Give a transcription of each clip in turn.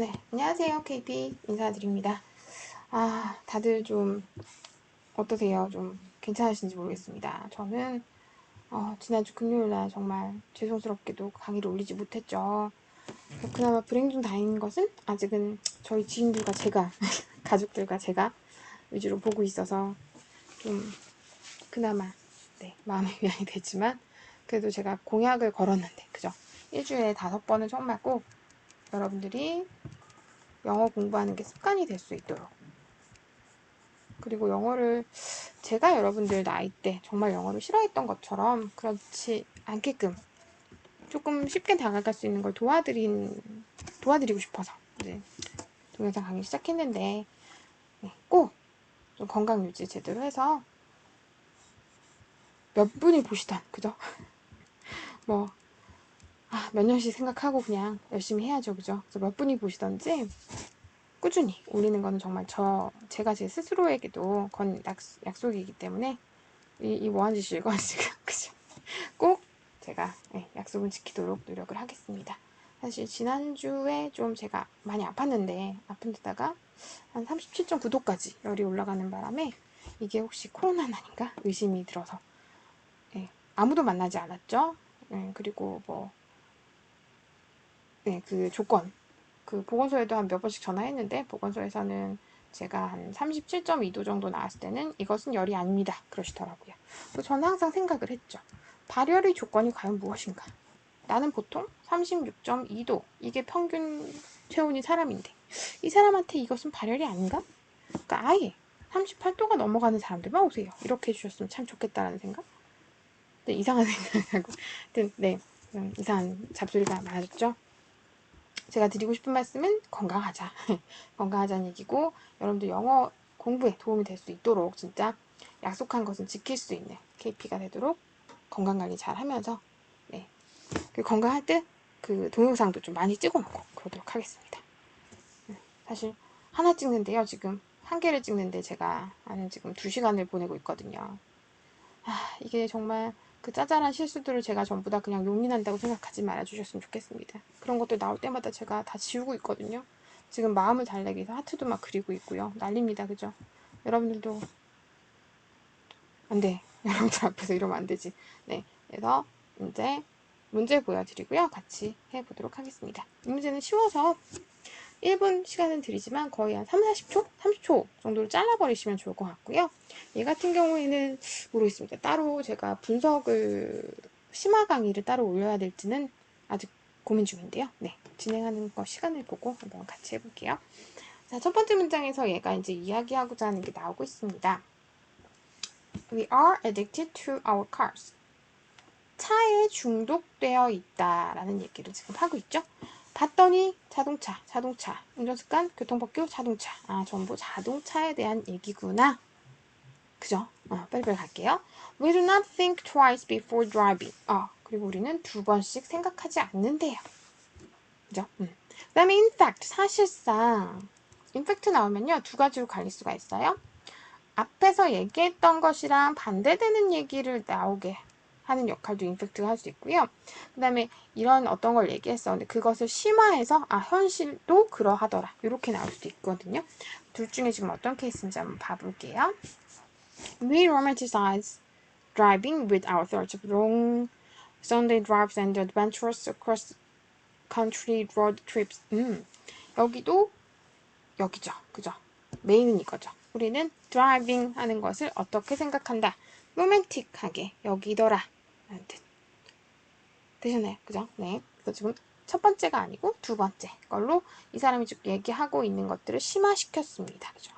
네, 안녕하세요. KP 인사드립니다. 아, 다들 좀 어떠세요? 좀 괜찮으신지 모르겠습니다. 저는 어, 지난주 금요일 날 정말 죄송스럽게도 강의를 올리지 못했죠. 그나마 불행 중 다행인 것은 아직은 저희 지인들과 제가, 가족들과 제가 위주로 보고 있어서 좀 그나마 네, 마음의 위안이 되지만 그래도 제가 공약을 걸었는데 그죠? 일주일에 다섯 번은 정말 꼭 여러분들이 영어 공부하는 게 습관이 될 수 있도록 그리고 영어를 제가 여러분들 나이 때 정말 영어를 싫어했던 것처럼 그렇지 않게끔 조금 쉽게 다가갈 수 있는 걸 도와드린 도와드리고 싶어서 이제 동영상 강의 시작했는데 네, 꼭좀 건강 유지 제대로 해서 몇 분이 보시던 그죠? 뭐 아, 몇 년씩 생각하고 그냥 열심히 해야죠, 그죠? 그래서 몇 분이 보시던지 꾸준히 올리는 거는 정말 저 제가 제 스스로에게도 건 약, 약속이기 때문에 이, 이 뭐한 짓이 이건 지금 그죠? 꼭 제가 네, 약속을 지키도록 노력을 하겠습니다. 사실 지난주에 좀 제가 많이 아팠는데 아픈 데다가 한 37.9도까지 열이 올라가는 바람에 이게 혹시 코로나는 아닌가 의심이 들어서 네, 아무도 만나지 않았죠. 네, 그리고 뭐 네, 그 조건. 그 보건소에도 한 몇 번씩 전화했는데 보건소에서는 제가 한 37.2도 정도 나왔을 때는 이것은 열이 아닙니다. 그러시더라고요. 그래서 저는 항상 생각을 했죠. 발열의 조건이 과연 무엇인가? 나는 보통 36.2도 이게 평균 체온인 사람인데 이 사람한테 이것은 발열이 아닌가? 그러니까 아예 38도가 넘어가는 사람들만 오세요. 이렇게 해주셨으면 참 좋겠다라는 생각? 네, 이상한 생각하고 하여튼 네 이상한 잡소리가 많아졌죠. 제가 드리고 싶은 말씀은 건강하자. 건강하자는 얘기고 여러분들 영어 공부에 도움이 될 수 있도록 진짜 약속한 것은 지킬 수 있는 KP가 되도록 건강 관리 잘 하면서 네. 그 건강할 때 그 동영상도 좀 많이 찍어 놓고 그러도록 하겠습니다. 네, 사실 하나 찍는데요. 지금 한 개를 찍는데 제가 한 지금 두 시간을 보내고 있거든요. 아, 이게 정말 그 짜잘한 실수들을 제가 전부 다 그냥 용인한다고 생각하지 말아주셨으면 좋겠습니다. 그런 것들 나올 때마다 제가 다 지우고 있거든요. 지금 마음을 달래기 위해서 하트도 막 그리고 있고요. 난립니다. 그죠? 여러분들도 안 돼. 여러분들 앞에서 이러면 안 되지. 네. 그래서 이제 문제 보여드리고요. 같이 해보도록 하겠습니다. 이 문제는 쉬워서 1분 시간은 드리지만 거의 한 3, 40초? 30초 정도를 잘라버리시면 좋을 것 같고요. 얘 같은 경우에는 모르겠습니다. 따로 제가 분석을 심화 강의를 따로 올려야 될지는 아직 고민 중인데요. 네, 진행하는 거 시간을 보고 한번 같이 해볼게요. 자, 첫 번째 문장에서 얘가 이제 이야기하고자 하는 게 나오고 있습니다. We are addicted to our cars. 차에 중독되어 있다라는 얘기를 지금 하고 있죠. 봤더니 자동차, 자동차, 운전습관, 교통법규, 자동차. 아, 전부 자동차에 대한 얘기구나. 그죠? 어, 빨리빨리 갈게요. We do not think twice before driving. 어, 그리고 우리는 두 번씩 생각하지 않는데요. 그죠? 음. 그 다음에 in fact, 사실상 in fact 나오면요. 두 가지로 갈릴 수가 있어요. 앞에서 얘기했던 것이랑 반대되는 얘기를 나오게 하는 역할도 인펙트가 할 수 있고요. 그 다음에 이런 어떤 걸 얘기했어. 근데 그것을 심화해서 아 현실도 그러하더라. 이렇게 나올 수도 있거든요. 둘 중에 지금 어떤 케이스인지 한번 봐볼게요. We romanticize driving with our thoughts of long Sunday drives and adventures across country road trips. 음, 여기도 여기죠. 그죠? 메인은 이거죠. 우리는 드라이빙 하는 것을 어떻게 생각한다? 로맨틱하게 여기더라. 되셨나요? 그죠? 네. 그래서 지금 첫 번째가 아니고 두 번째 걸로 이 사람이 쭉 얘기하고 있는 것들을 심화시켰습니다. 그죠?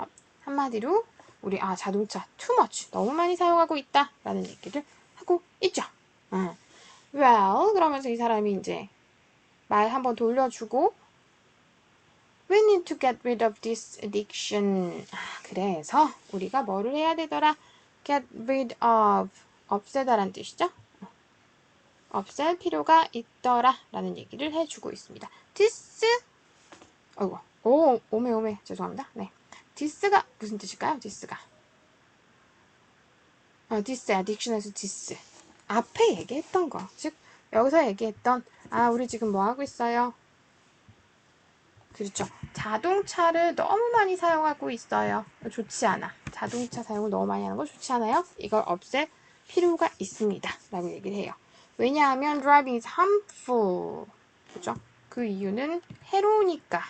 한마디로 우리 아 자동차 much 너무 많이 사용하고 있다 라는 얘기를 하고 있죠. 음. Well 그러면서 이 사람이 이제 말 한번 돌려주고 We need to get rid of this addiction. 아, 그래서 우리가 뭐를 해야 되더라? Get rid of 없애다란 뜻이죠. 없앨 필요가 있더라 라는 얘기를 해주고 있습니다. this 어이구 오 오메 오메 죄송합니다. 네 this가 무슨 뜻일까요? this가 어, this addiction에서 this 앞에 얘기했던 거 즉 여기서 얘기했던 아 우리 지금 뭐 하고 있어요? 그렇죠. 자동차를 너무 많이 사용하고 있어요. 좋지 않아. 자동차 사용을 너무 많이 하는 거 좋지 않아요? 이걸 없앨 필요가 있습니다. 라고 얘기를 해요. 왜냐하면 driving is harmful. 그죠? 그 이유는 해로우니까.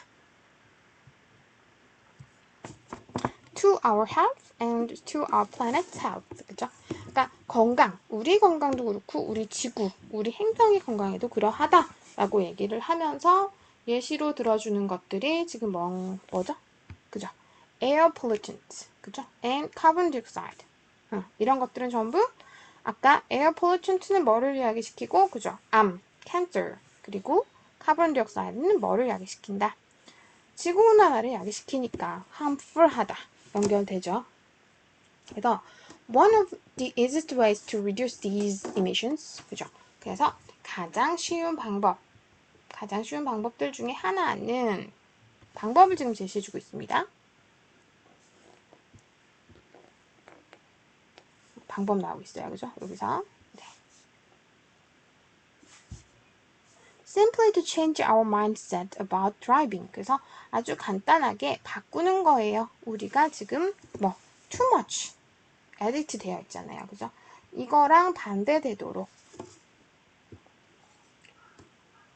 to our health and to our planet's health. 그죠? 그러니까 건강, 우리 건강도 그렇고 우리 지구, 우리 행성의 건강에도 그러하다라고 얘기를 하면서 예시로 들어주는 것들이 지금 뭐, 뭐죠? 그죠? air pollutant, 그죠? and carbon dioxide. 응, 이런 것들은 전부 아까 air pollutant는 뭐를 이야기시키고, 그죠? 암, cancer, 그리고 dioxide는 뭐를 이야기시킨다? 지구온난화를 이야기시키니까 harmful하다 연결되죠. 그래서 one of the easiest ways to reduce these emissions, 그죠? 그래서 가장 쉬운 방법, 가장 쉬운 방법들 중에 하나는 방법을 지금 제시해주고 있습니다. 방법 나오고 있어요. 그죠? 여기서. 네. Simply to change our mindset about driving. 그래서 아주 간단하게 바꾸는 거예요. 우리가 지금 뭐 too much addict 되어 있잖아요. 그죠? 이거랑 반대되도록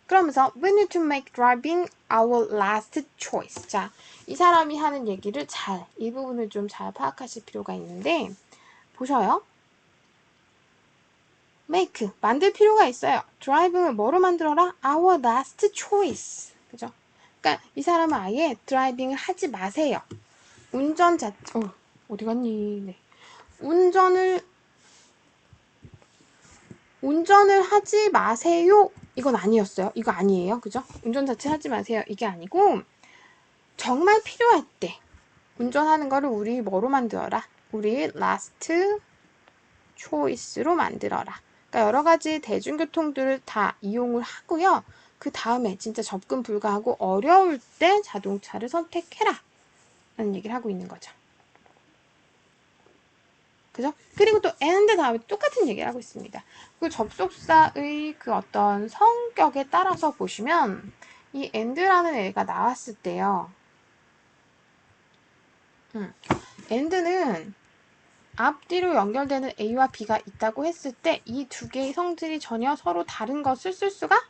그러면서 we need to make driving our last choice. 자, 이 사람이 하는 얘기를 잘, 이 부분을 좀 잘 파악하실 필요가 있는데 보셔요. make 만들 필요가 있어요. driving을 뭐로 만들어라? our last choice. 그죠? 그러니까 이 사람은 아예 드라이빙을 하지 마세요. 운전 자, 어, 어디 갔니? 네. 운전을 운전을 하지 마세요. 이건 아니었어요. 이거 아니에요. 그죠? 운전 자체 하지 마세요. 이게 아니고 정말 필요할 때 운전하는 거를 우리 뭐로 만들어라? 우리 last choice로 만들어라. 그러니까 여러 가지 대중교통들을 다 이용을 하고요. 그 다음에 진짜 접근 불가하고 어려울 때 자동차를 선택해라. 라는 얘기를 하고 있는 거죠. 그죠? 그리고 또 and 다음에 똑같은 얘기를 하고 있습니다. 그 접속사의 그 어떤 성격에 따라서 보시면 이 and라는 애가 나왔을 때요. 음, and는 앞뒤로 연결되는 A와 B가 있다고 했을 때 이 두 개의 성질이 전혀 서로 다른 것을 쓸 수가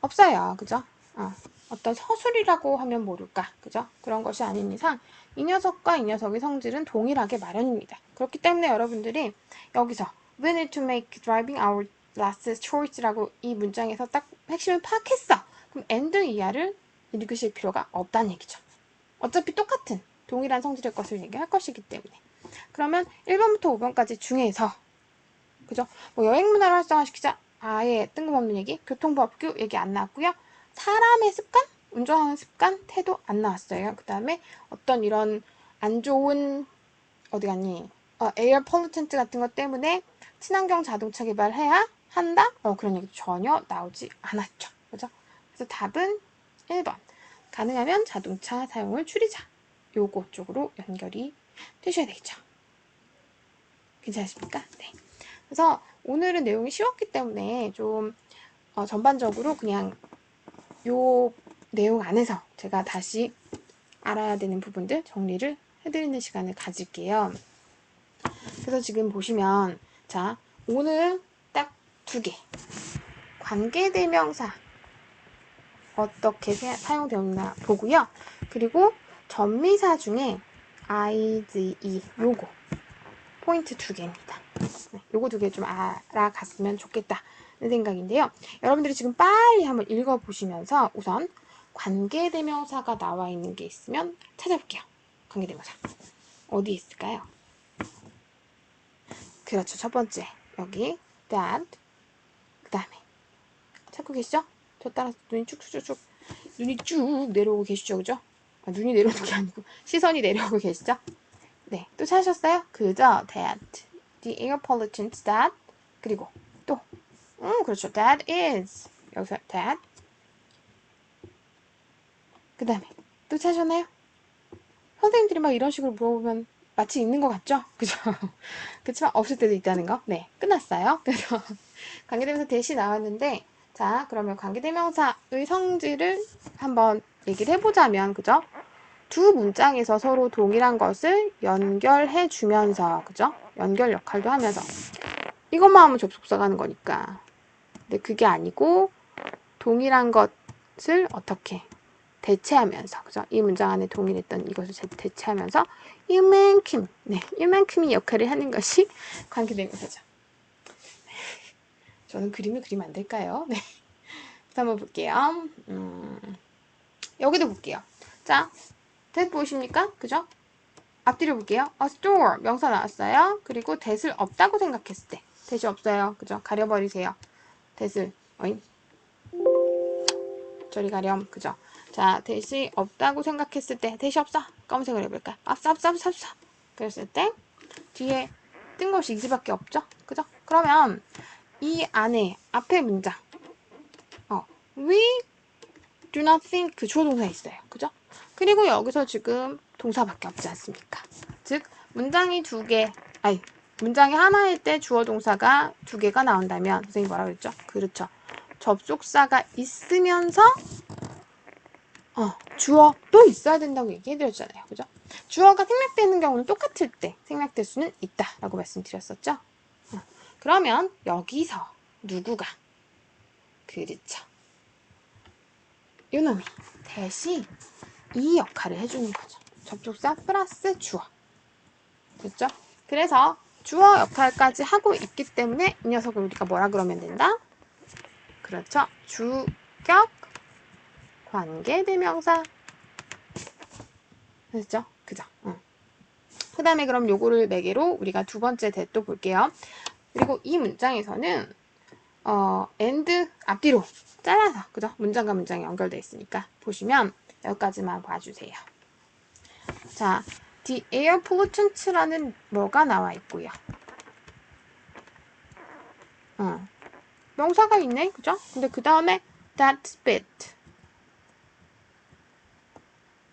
없어요. 그죠? 어, 어떤 서술이라고 하면 모를까. 그죠? 그런 것이 아닌 이상 이 녀석과 이 녀석의 성질은 동일하게 마련입니다. 그렇기 때문에 여러분들이 여기서 We need to make driving our last choice라고 이 문장에서 딱 핵심을 파악했어. 그럼 and 이하를 읽으실 필요가 없다는 얘기죠. 어차피 똑같은 동일한 성질의 것을 얘기할 것이기 때문에. 그러면 1번부터 5번까지 중에서 그죠? 뭐 여행 문화를 활성화시키자. 아예 뜬금없는 얘기. 교통법규 얘기 안 나왔고요. 사람의 습관, 운전하는 습관, 태도 안 나왔어요. 그 다음에 어떤 이런 안 좋은 어디 갔니? 어, 에어 폴루텐트 같은 것 때문에 친환경 자동차 개발해야 한다? 어, 그런 얘기 전혀 나오지 않았죠. 그죠? 그래서 답은 1번. 가능하면 자동차 사용을 줄이자. 요거 쪽으로 연결이 되셔야 되겠죠. 괜찮으십니까? 네. 그래서 오늘은 내용이 쉬웠기 때문에 좀 어, 전반적으로 그냥 요 내용 안에서 제가 다시 알아야 되는 부분들 정리를 해드리는 시간을 가질게요. 그래서 지금 보시면 자 오늘 딱 두 개 관계대명사 어떻게 사용되었나 보고요. 그리고 전미사 중에 IGE 요거 포인트 두 개입니다. 네, 요거 두 개 좀 알아갔으면 좋겠다는 생각인데요. 여러분들이 지금 빨리 한번 읽어보시면서 우선 관계대명사가 나와 있는 게 있으면 찾아볼게요. 관계대명사. 어디 있을까요? 그렇죠. 첫 번째. 여기 that 그 다음에 찾고 계시죠? 저 따라서 눈이 쭉쭉쭉쭉 눈이 쭉 내려오고 계시죠? 그죠? 아, 눈이 내려오는 게 아니고 시선이 내려오고 계시죠? 네, 또 찾으셨어요? 그죠? that the air pollutant that 그리고 또 음, 그렇죠. that is 여기서 that 그 다음에 또 찾으셨나요? 선생님들이 막 이런 식으로 물어보면 마치 있는 것 같죠? 그죠? 그렇지만 없을 때도 있다는 거. 네, 끝났어요. 그래서 관계대명사 대시 나왔는데 자, 그러면 관계대명사의 성질을 한번 얘기를 해보자면, 그죠? 두 문장에서 서로 동일한 것을 연결해 주면서, 그죠? 연결 역할도 하면서. 이것만 하면 접속사가 하는 거니까. 근데 그게 아니고, 동일한 것을 어떻게 대체하면서, 그죠? 이 문장 안에 동일했던 이것을 대- 대체하면서, 이만큼, 네, 이만큼의 역할을 하는 것이 관계대명사죠. 저는 그림을 그리면 안 될까요? 네. 자, 한번 볼게요. 음, 여기도 볼게요. 자, that 보이십니까? 그죠? 앞뒤로 볼게요. a store 명사 나왔어요. 그리고 that을 없다고 생각했을 때 that이 없어요. 그죠? 가려버리세요. that을 어잉? 저리 가렴. 그죠? 자, that이 없다고 생각했을 때 that이 없어. 검색을 해볼까? 없어, 없어, 없어, 없어. 그랬을 때 뒤에 뜬것이 이지밖에 없죠? 그죠? 그러면 이 안에 앞에 문장 어, we do not think 그 주어 동사 있어요. 그죠? 그리고 여기서 지금 동사밖에 없지 않습니까? 즉 문장이 두 개, 아니 문장이 하나일 때 주어 동사가 두 개가 나온다면 선생님 뭐라 그랬죠? 그렇죠. 접속사가 있으면서 어, 주어도 있어야 된다고 얘기해드렸잖아요. 그죠? 주어가 생략되는 경우는 똑같을 때 생략될 수는 있다라고 말씀드렸었죠. 어, 그러면 여기서 누구가 그렇죠. 요놈이 대시 이 역할을 해주는 거죠. 접속사 플러스 주어. 됐죠? 그래서 주어 역할까지 하고 있기 때문에 이 녀석을 우리가 뭐라 그러면 된다? 그렇죠. 주격 관계대명사. 됐죠? 그죠? 응. 그 다음에 그럼 요거를 매개로 우리가 두 번째 대또 볼게요. 그리고 이 문장에서는 어, and 앞뒤로 잘라서 그죠? 문장과 문장이 연결되어 있으니까 보시면 여기까지만 봐주세요. 자, the air pollutants라는 뭐가 나와 있고요. 어, 명사가 있네, 그죠? 근데 그 다음에 that spit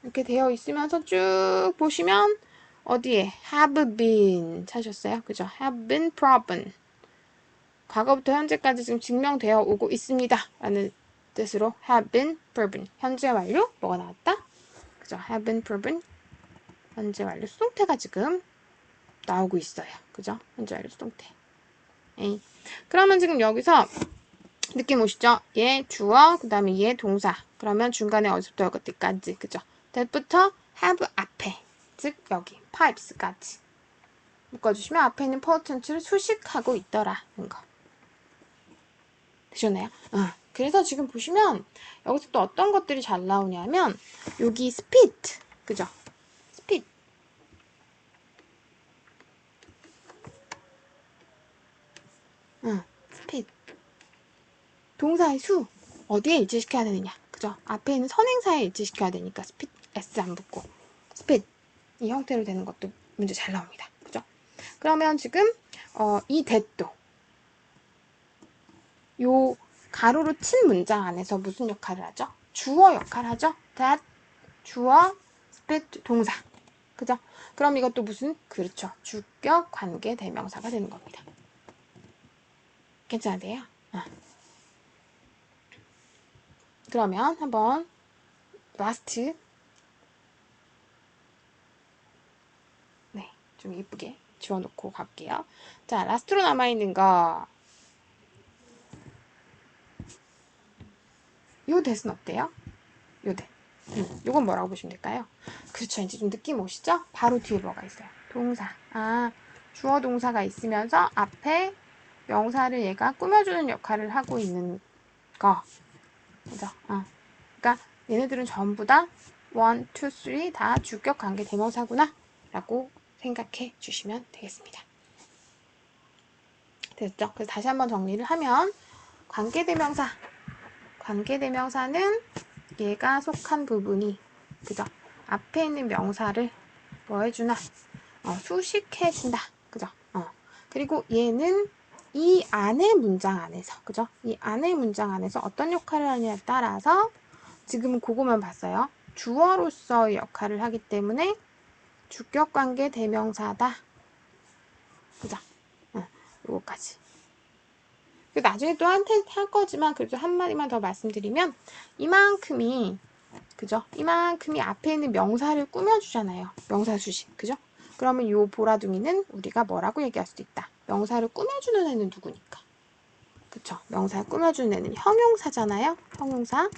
이렇게 되어 있으면서 쭉 보시면 어디에 have been 찾으셨어요? 그죠? have been proven 과거부터 현재까지 지금 증명되어 오고 있습니다. 라는 뜻으로 have been proven 현재 완료 뭐가 나왔다? 그죠? have been proven 현재 완료 수동태가 지금 나오고 있어요. 그죠? 현재 완료 수동태. 에이. 그러면 지금 여기서 느낌 오시죠? 얘 주어, 그 다음에 얘 동사. 그러면 중간에 어디서부터 어디까지, 그죠? that부터 have 앞에, 즉 여기 pipes까지 묶어주시면 앞에 있는 pollutants를 수식하고 있더라는 거. 되셨나요? 어. 그래서 지금 보시면 여기서 또 어떤 것들이 잘 나오냐면 여기 spit, 그죠? spit. 응, spit. 동사의 수 어디에 일치시켜야 되느냐, 그죠? 앞에 있는 선행사에 일치시켜야 되니까 spit s 안 붙고 spit 이 형태로 되는 것도 문제 잘 나옵니다, 그죠? 그러면 지금 어, 이 that도 요 가로로 친 문장 안에서 무슨 역할을 하죠? 주어 역할 하죠? that 주어 spit 동사 그죠? 그럼 이것도 무슨 그렇죠 주격 관계 대명사가 되는 겁니다. 괜찮으세요? 아. 그러면 한번 라스트 네, 좀 이쁘게 지워놓고 갈게요. 자, 라스트로 남아있는 거 요 대은 어때요? 요 대. 음, 요건 뭐라고 보시면 될까요? 그렇죠. 이제 좀 느낌 오시죠? 바로 뒤에 뭐가 있어요? 동사. 아, 주어 동사가 있으면서 앞에 명사를 얘가 꾸며주는 역할을 하고 있는 거. 그죠? 어. 그러니까 얘네들은 전부 다 1, 2, 3 다 주격 관계 대명사구나 라고 생각해 주시면 되겠습니다. 됐죠? 그래서 다시 한번 정리를 하면 관계 대명사 관계대명사는 얘가 속한 부분이 그죠? 앞에 있는 명사를 뭐 해주나? 어, 수식해준다. 그죠? 어. 그리고 얘는 이 안의 문장 안에서 그죠? 이 안의 문장 안에서 어떤 역할을 하느냐에 따라서 지금은 그거만 봤어요. 주어로서의 역할을 하기 때문에 주격관계 대명사다. 그죠? 어, 요거까지. 나중에 또한할 거지만 그래도 한 마디만 더 말씀드리면 이만큼이 그죠? 이만큼이 앞에 있는 명사를 꾸며주잖아요. 명사 수식. 그죠? 그러면 요 보라둥이는 우리가 뭐라고 얘기할 수도 있다. 명사를 꾸며주는 애는 누구니까? 그쵸? 명사를 꾸며주는 애는 형용사잖아요. 형용사.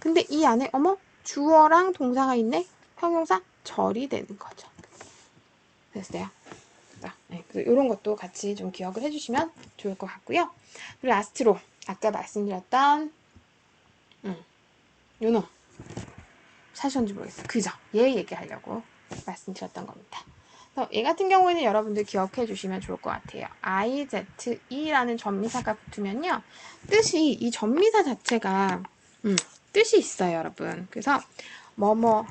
근데 이 안에 어머 주어랑 동사가 있네. 형용사 절이 되는 거죠. 됐어요. 자, 네, 이런 것도 같이 좀 기억을 해주시면 좋을 것 같고요. 그리고 라스트로 아까 말씀드렸던 음, 요놈 사셨는지 모르겠어요. 그죠? 얘 얘기하려고 말씀드렸던 겁니다. 얘 같은 경우에는 여러분들 기억해 주시면 좋을 것 같아요. I, Z, E라는 전미사가 붙으면요. 뜻이 이 전미사 자체가 음, 뜻이 있어요, 여러분. 그래서 뭐뭐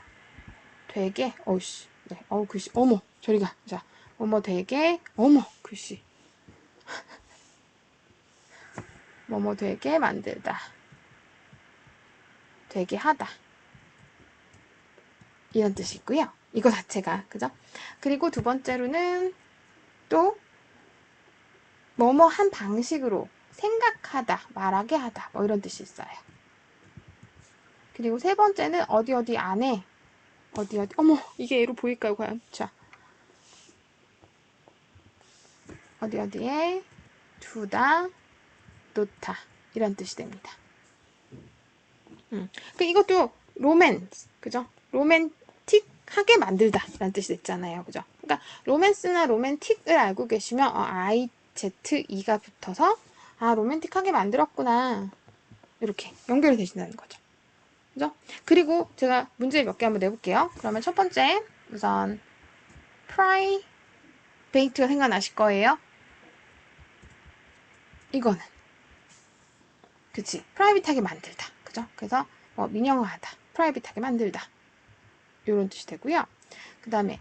되게 어우씨 네, 어우 글씨 어머 저리가 자 뭐뭐 되게? 어머 글씨. 뭐뭐 되게 만들다. 되게 하다. 이런 뜻이 있고요. 이거 자체가 그죠? 그리고 두 번째로는 또 뭐뭐 한 방식으로 생각하다 말하게 하다 뭐 이런 뜻이 있어요. 그리고 세 번째는 어디 어디 안에 어디 어디 어머 이게 얘로 보일까요 과연? 자 어디 어디에 두다 놓다 이런 뜻이 됩니다 음. 그 이것도 로맨스 그죠 로맨틱하게 만들다 라는 뜻이 됐잖아요 그죠 그러니까 로맨스나 로맨틱을 알고 계시면 어, I, Z, E가 붙어서 아 로맨틱하게 만들었구나 이렇게 연결이 되신다는 거죠 그죠? 그리고 제가 문제 몇 개 한번 내볼게요. 그러면 첫 번째 우선 private가 생각나실 거예요. 이거는 그치 프라이빗하게 만들다 그죠? 그래서 뭐 민영화하다 프라이빗하게 만들다 이런 뜻이 되고요. 그 다음에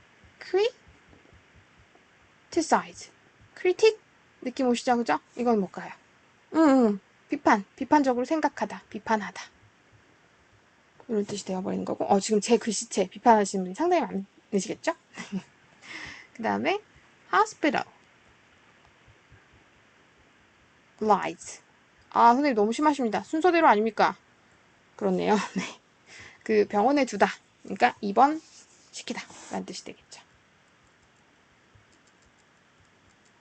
criticize critic 느낌 오시죠? 그죠? 이건 뭘까요? 응, 응. 비판 비판적으로 생각하다 비판하다 이런 뜻이 되어버리는 거고 어 지금 제 글씨체 비판하시는 분이 상당히 많으시겠죠? 그 다음에 hospital lies 아 선생님 너무 심하십니다. 순서대로 아닙니까? 그렇네요. 네. 그 병원에 두다. 그러니까 입원 시키다. 라는 뜻이 되겠죠.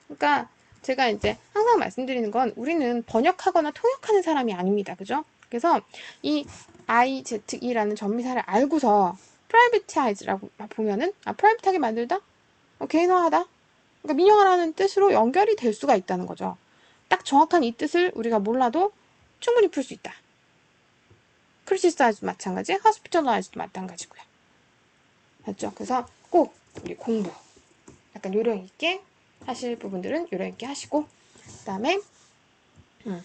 그러니까 제가 이제 항상 말씀드리는 건 우리는 번역하거나 통역하는 사람이 아닙니다. 그죠? 그래서 이 IZE라는 전미사를 알고서 프라이빗하이즈라고 보면은 아 프라이빗하게 만들다, 어, 개인화하다, 그러니까 민영화라는 뜻으로 연결이 될 수가 있다는 거죠. 딱 정확한 이 뜻을 우리가 몰라도 충분히 풀 수 있다. 크리시사이즈도 마찬가지, 하스피탈라이즈도 마찬가지고요. 맞죠? 그래서 꼭 우리 공부 약간 요령 있게 하실 부분들은 요령 있게 하시고 그 다음에 음,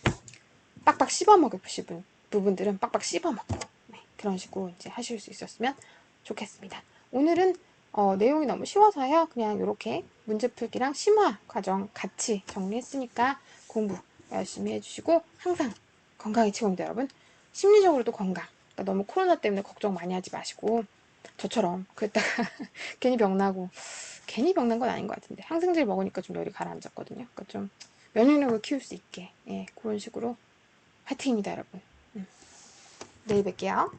빡빡 씹어 먹으실 분 부분들은 빡빡 씹어먹고 네, 그런 식으로 이제 하실 수 있었으면 좋겠습니다. 오늘은 어, 내용이 너무 쉬워서요. 그냥 이렇게 문제 풀기랑 심화 과정 같이 정리했으니까 공부 열심히 해주시고 항상 건강히 채웁니다, 여러분. 심리적으로도 건강. 그러니까 너무 코로나 때문에 걱정 많이 하지 마시고 저처럼 그랬다가 괜히 병나고 괜히 병난 건 아닌 것 같은데 항생제를 먹으니까 좀 열이 가라앉았거든요. 그러니까 좀 면역력을 키울 수 있게 예, 그런 식으로 화이팅입니다, 여러분. 내일 뵐게요.